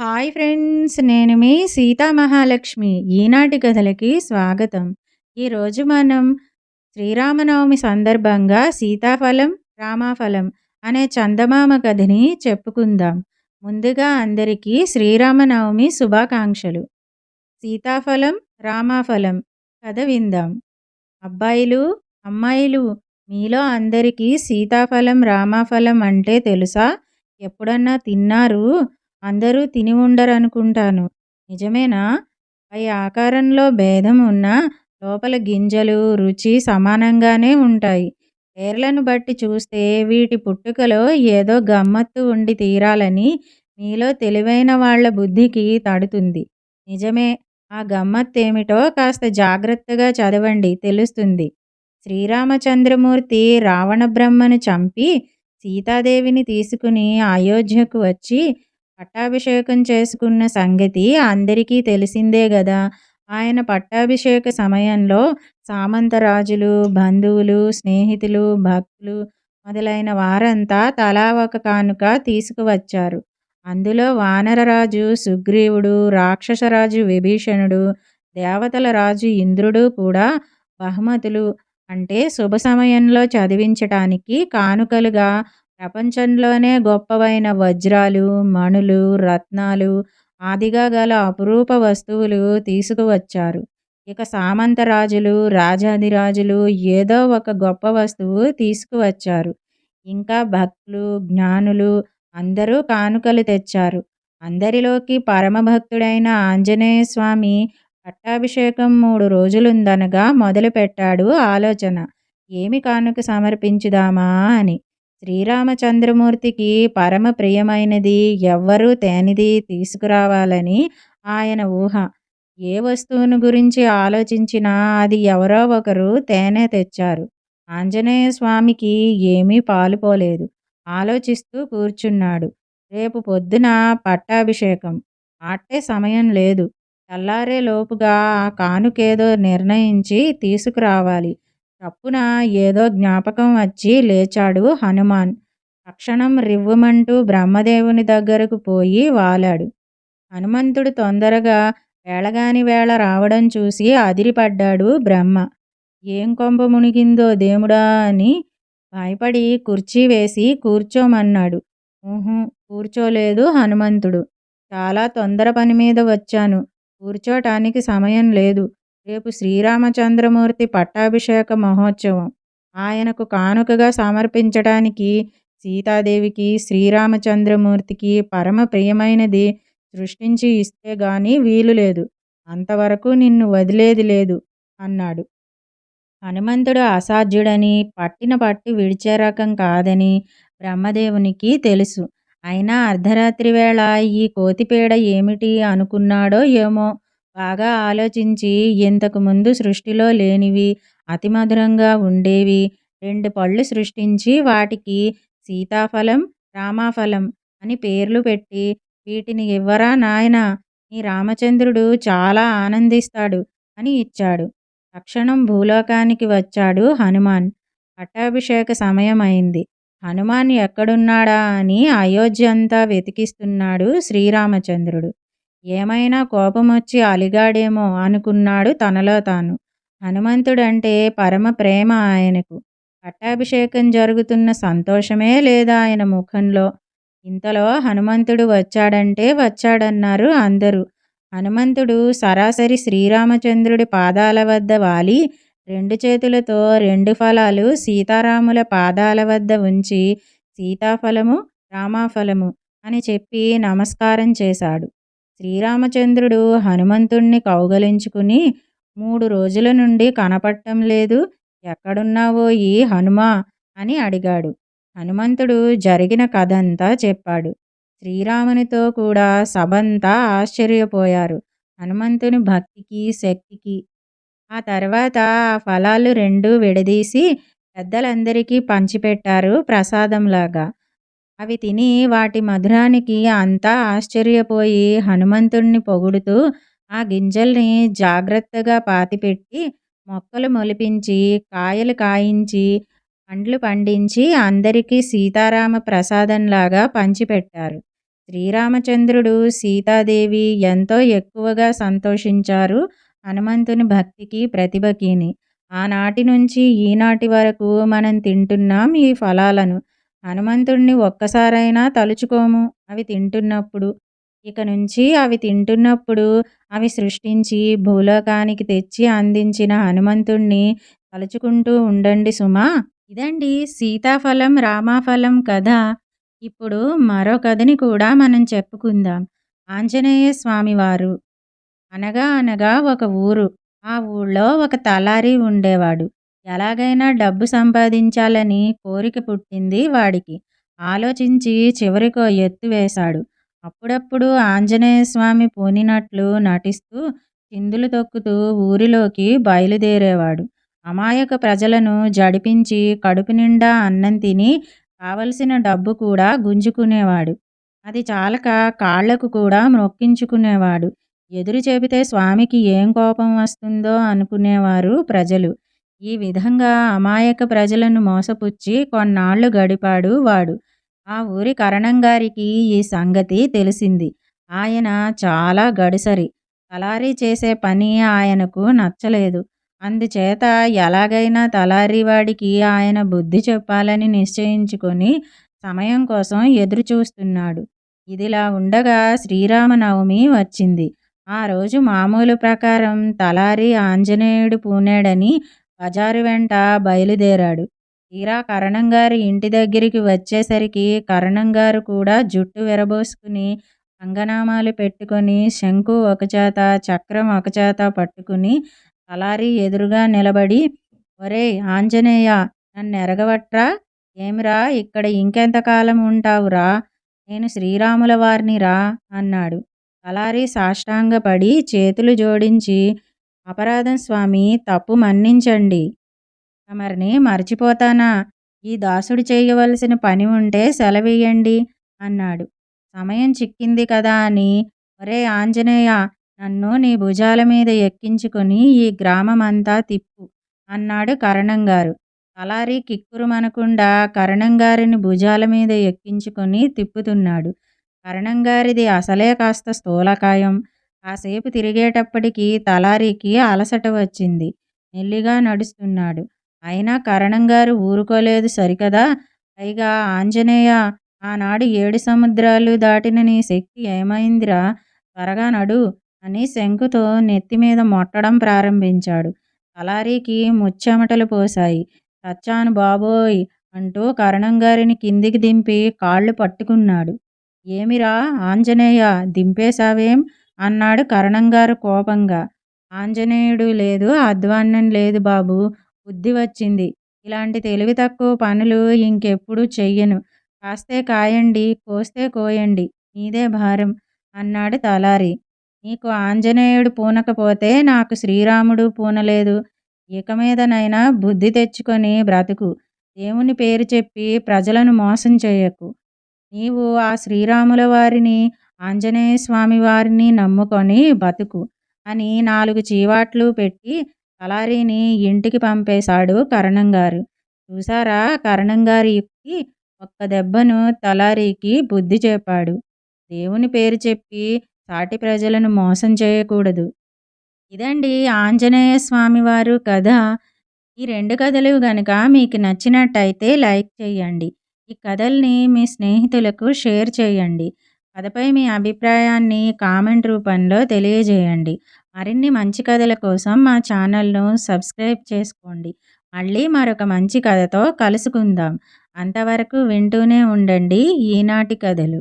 Hi friends నేను మీ సీతా మహాలక్ష్మి. ఈనాటి కథలకి స్వాగతం. ఈరోజు మనం శ్రీరామనవమి సందర్భంగా సీతాఫలం రామాఫలం అనే చందమామ కథని చెప్పుకుందాం. ముందుగా అందరికీ శ్రీరామనవమి శుభాకాంక్షలు. సీతాఫలం రామాఫలం కథ విందాం. అబ్బాయిలు అమ్మాయిలు మీలో అందరికీ సీతాఫలం రామాఫలం అంటే తెలుసా? ఎప్పుడన్నా తిన్నారు? అందరూ తిని ఉండరనుకుంటాను. నిజమేనా? పై ఆకారంలో భేదం ఉన్నా లోపల గింజలు రుచి సమానంగానే ఉంటాయి. పేర్లను బట్టి చూస్తే వీటి పుట్టుకలో ఏదో గమ్మత్తు ఉండి తీరాలని మీలో తెలివైన వాళ్ళ బుద్ధికి తడుతుంది. నిజమే ఆ గమ్మత్తేమిటో కాస్త జాగ్రత్తగా చదవండి తెలుస్తుంది. శ్రీరామచంద్రమూర్తి రావణ బ్రహ్మను చంపి సీతాదేవిని తీసుకుని అయోధ్యకు వచ్చి పట్టాభిషేకం చేసుకున్న సంగతి అందరికీ తెలిసిందే గదా. ఆయన పట్టాభిషేక సమయంలో సామంతరాజులు బంధువులు స్నేహితులు భక్తులు మొదలైన వారంతా తలా ఒక కానుక తీసుకువచ్చారు. అందులో వానరరాజు సుగ్రీవుడు రాక్షసరాజు విభీషణుడు దేవతల రాజు ఇంద్రుడు కూడా బహుమతులు. అంటే శుభ సమయంలో చదివించటానికి కానుకలుగా ప్రపంచంలోనే గొప్పవైన వజ్రాలు మణులు రత్నాలు ఆదిగా గల అపురూప వస్తువులు తీసుకువచ్చారు. ఇక సామంతరాజులు రాజాదిరాజులు ఏదో ఒక గొప్ప వస్తువు తీసుకువచ్చారు. ఇంకా భక్తులు జ్ఞానులు అందరూ కానుకలు తెచ్చారు. అందరిలోకి పరమభక్తుడైన ఆంజనేయ స్వామి పట్టాభిషేకం మూడు రోజులుందనగా మొదలుపెట్టాడు ఆలోచన. ఏమి కానుక సమర్పించుదామా అని. శ్రీరామచంద్రమూర్తికి పరమ ప్రియమైనది ఎవ్వరూ తేనిది తీసుకురావాలని ఆయన ఊహ. ఏ వస్తువును గురించి ఆలోచించినా అది ఎవరో ఒకరు తేనె తెచ్చారు. ఆంజనేయ స్వామికి ఏమీ పాలుపోలేదు ఆలోచిస్తూ కూర్చున్నాడు. రేపు పొద్దున పట్టాభిషేకం. ఆట్టే సమయం లేదు. తెల్లారే లోపుగా ఆ కానుకేదో నిర్ణయించి తీసుకురావాలి. తప్పున ఏదో జ్ఞాపకం వచ్చి లేచాడు హనుమాన్. తక్షణం రివ్వుమంటూ బ్రహ్మదేవుని దగ్గరకు పోయి వాలాడు. హనుమంతుడు తొందరగా వేళగాని వేళ రావడం చూసి అదిరిపడ్డాడు బ్రహ్మ. ఏం కొంప మునిగిందో దేవుడా అని భయపడి కుర్చీ వేసి కూర్చోమన్నాడు. ఊహు కూర్చోలేదు హనుమంతుడు. చాలా తొందర పని మీద వచ్చాను. కూర్చోటానికి సమయం లేదు. రేపు శ్రీరామచంద్రమూర్తి పట్టాభిషేక మహోత్సవం. ఆయనకు కానుకగా సమర్పించడానికి సీతాదేవికి శ్రీరామచంద్రమూర్తికి పరమ ప్రియమైనది సృష్టించి ఇస్తే గాని వీలు లేదు. అంతవరకు నిన్ను వదిలేది లేదు అన్నాడు. హనుమంతుడు అసాధ్యుడని పట్టిన పట్టు విడిచే రకం కాదని బ్రహ్మదేవునికి తెలుసు. అయినా అర్ధరాత్రి వేళ ఈ కోతిపేడ ఏమిటి అనుకున్నాడో ఏమో బాగా ఆలోచించి ఇంతకు ముందు సృష్టిలో లేనివి అతి మధురంగా ఉండేవి. రెండు పళ్ళు సృష్టించి వాటికి సీతాఫలం రామాఫలం అని పేర్లు పెట్టి వీటిని ఇవ్వరా నాయన నీ రామచంద్రుడు చాలా ఆనందిస్తాడు అని ఇచ్చాడు. తక్షణం భూలోకానికి వచ్చాడు హనుమాన్. పట్టాభిషేక సమయం అయింది హనుమాన్ ఎక్కడున్నాడా అని అయోధ్య అంతా వెతికిస్తున్నాడు శ్రీరామచంద్రుడు. ఏమైనా కోపమొచ్చి అలిగాడేమో అనుకున్నాడు తనలో తాను. హనుమంతుడంటే పరమ ప్రేమ ఆయనకు. పట్టాభిషేకం జరుగుతున్న సంతోషమే లేదా ఆయన ముఖంలో? ఇంతలో హనుమంతుడు వచ్చాడంటే వచ్చాడన్నారు అందరూ. హనుమంతుడు సరాసరి శ్రీరామచంద్రుడి పాదాల వద్ద వాలి రెండు చేతులతో రెండు ఫలాలు సీతారాముల పాదాల వద్ద ఉంచి సీతాఫలము రామాఫలము అని చెప్పి నమస్కారం చేశాడు. శ్రీరామచంద్రుడు హనుమంతుణ్ణి కౌగలించుకుని మూడు రోజుల నుండి కనపడటం లేదు. ఎక్కడున్నావో ఈ హనుమా అని అడిగాడు. హనుమంతుడు జరిగిన కథంతా చెప్పాడు. శ్రీరామునితో కూడా సభంతా ఆశ్చర్యపోయారు. హనుమంతుని భక్తికి శక్తికి ఆ తర్వాత ఆ ఫలాలు రెండు విడదీసి పెద్దలందరికీ పంచిపెట్టారు ప్రసాదంలాగా. అవి తిని వాటి మధురానికి అంతా ఆశ్చర్యపోయి హనుమంతుణ్ణి పొగుడుతూ ఆ గింజల్ని జాగ్రత్తగా పాతిపెట్టి మొక్కలు మొలిపించి కాయలు కాయించి పండ్లు పండించి అందరికీ సీతారామ ప్రసాదంలాగా పంచిపెట్టారు. శ్రీరామచంద్రుడు సీతాదేవి ఎంతో ఎక్కువగా సంతోషించారు హనుమంతుని భక్తికి ప్రతిభకిని. ఆనాటి నుంచి ఈనాటి వరకు మనం తింటున్నాం ఈ ఫలాలను. హనుమంతుణ్ణి ఒక్కసారైనా తలుచుకోము. అవి తింటున్నప్పుడు. ఇక నుంచి అవి తింటున్నప్పుడు అవి సృష్టించి భూలోకానికి తెచ్చి అందించిన హనుమంతుణ్ణి తలుచుకుంటూ ఉండండి సుమా. ఇదండి సీతాఫలం రామాఫలం కథ. ఇప్పుడు మరో కథని కూడా మనం చెప్పుకుందాం. ఆంజనేయ స్వామివారు. అనగా అనగా ఒక ఊరు. ఆ ఊళ్ళో ఒక తలారి ఉండేవాడు. ఎలాగైనా డబ్బు సంపాదించాలని కోరిక పుట్టింది వాడికి. ఆలోచించి చివరికో ఎత్తు వేశాడు. అప్పుడప్పుడు ఆంజనేయ స్వామి పూనినట్లు నటిస్తూ చిందులు తొక్కుతూ ఊరిలోకి బయలుదేరేవాడు. అమాయక ప్రజలను జడిపించి కడుపు నిండా అన్నం తిని కావలసిన డబ్బు కూడా గుంజుకునేవాడు. అది చాలక కాళ్ళకు కూడా మొక్కించుకునేవాడు ఎదురు చెబితే స్వామికి ఏం కోపం వస్తుందో అనుకునేవారు ప్రజలు. ఈ విధంగా అమాయక ప్రజలను మోసపుచ్చి కొన్నాళ్ళు గడిపాడు వాడు. ఆ ఊరి కరణంగారికి ఈ సంగతి తెలిసింది. ఆయన చాలా గడిసరి. తలారీ చేసే పని ఆయనకు నచ్చలేదు. అందుచేత ఎలాగైనా తలారీవాడికి ఆయన బుద్ధి చెప్పాలని నిశ్చయించుకొని సమయం కోసం ఎదురు చూస్తున్నాడు ఇదిలా ఉండగా శ్రీరామనవమి వచ్చింది. ఆ రోజు మామూలు ప్రకారం తలారి ఆంజనేయుడు పూనాడని బజారు వెంట బయలుదేరాడు. తీరా కరణంగారి ఇంటి దగ్గరికి వచ్చేసరికి కరణంగారు కూడా జుట్టు విరబోసుకుని అంగనామాలు పెట్టుకొని శంకు ఒకచేత చక్రం ఒకచేత పట్టుకుని తలారి ఎదురుగా నిలబడి ఒరే ఆంజనేయ నన్ను ఎరగవట్రా ఏమిరా ఇక్కడ ఇంకెంతకాలం ఉంటావురా? నేను శ్రీరాముల వారిని రా అన్నాడు. తలారి సాష్టాంగపడి చేతులు జోడించి అపరాధం స్వామి తప్పు మన్నించండి. తమరిని మర్చిపోతానా? ఈ దాసుడు చేయవలసిన పని ఉంటే సెలవేయండి అన్నాడు. సమయం చిక్కింది కదా అని. ఒరే ఆంజనేయ నన్ను నీ భుజాల మీద ఎక్కించుకొని ఈ గ్రామమంతా తిప్పు అన్నాడు కరణంగారు. తలారి కిక్కురుమనకుండా కరణంగారిని భుజాల మీద ఎక్కించుకొని తిప్పుతున్నాడు. కరణంగారిది అసలే కాస్త స్థూలకాయం. కాసేపు తిరిగేటప్పటికి తలారికి అలసట వచ్చింది. మెల్లిగా నడుస్తున్నాడు. అయినా కరణంగారు ఊరుకోలేదు సరికదా? పైగా ఆంజనేయ ఆనాడు ఏడు సముద్రాలు దాటిన నీ శక్తి ఏమైందిరా? త్వరగా నడు అని శంకుతో నెత్తిమీద మొట్టడం ప్రారంభించాడు. తలారీకి ముచ్చెమటలు పోశాయి. చచ్చాను బాబోయ్! అంటూ కరణంగారిని కిందికి దింపి కాళ్ళు పట్టుకున్నాడు. ఏమిరా ఆంజనేయ దింపేశావేం? అన్నాడు కరణంగారు కోపంగా. ఆంజనేయుడు లేదు అధ్వాన్నం లేదు బాబు బుద్ధి వచ్చింది. ఇలాంటి తెలివి తక్కువ పనులు ఇంకెప్పుడు చెయ్యను. కాస్తే కాయండి కోస్తే కోయండి నీదే భారం అన్నాడు తలారి. నీకు ఆంజనేయుడు పూనకపోతే నాకు శ్రీరాముడు పూనలేదు. ఇక మీదనైనా బుద్ధి తెచ్చుకొని బ్రతుకు. దేవుని పేరు చెప్పి ప్రజలను మోసం చేయకు. నీవు ఆ శ్రీరాముల వారిని ఆంజనేయ స్వామి వారిని నమ్ముకొని బతుకు అని నాలుగు చీవాట్లు పెట్టి తలారీని ఇంటికి పంపేశాడు కరణంగారు. చూసారా కరణంగారి యుక్తి ఒక్క దెబ్బను తలారీకి బుద్ధి చెప్పాడు. దేవుని పేరు చెప్పి సాటి ప్రజలను మోసం చేయకూడదు. ఇదండి ఆంజనేయ స్వామివారు కథ. ఈ రెండు కథలు గనుక మీకు నచ్చినట్టయితే లైక్ చేయండి. ఈ కథల్ని మీ స్నేహితులకు షేర్ చేయండి. కథపై మీ అభిప్రాయాన్ని కామెంట్ రూపంలో తెలియజేయండి. మరిన్ని మంచి కథల కోసం మా ఛానల్ను సబ్స్క్రైబ్ చేసుకోండి. మళ్ళీ మరొక మంచి కథతో కలుసుకుందాం. అంతవరకు వింటూనే ఉండండి. ఈనాటి కథలు.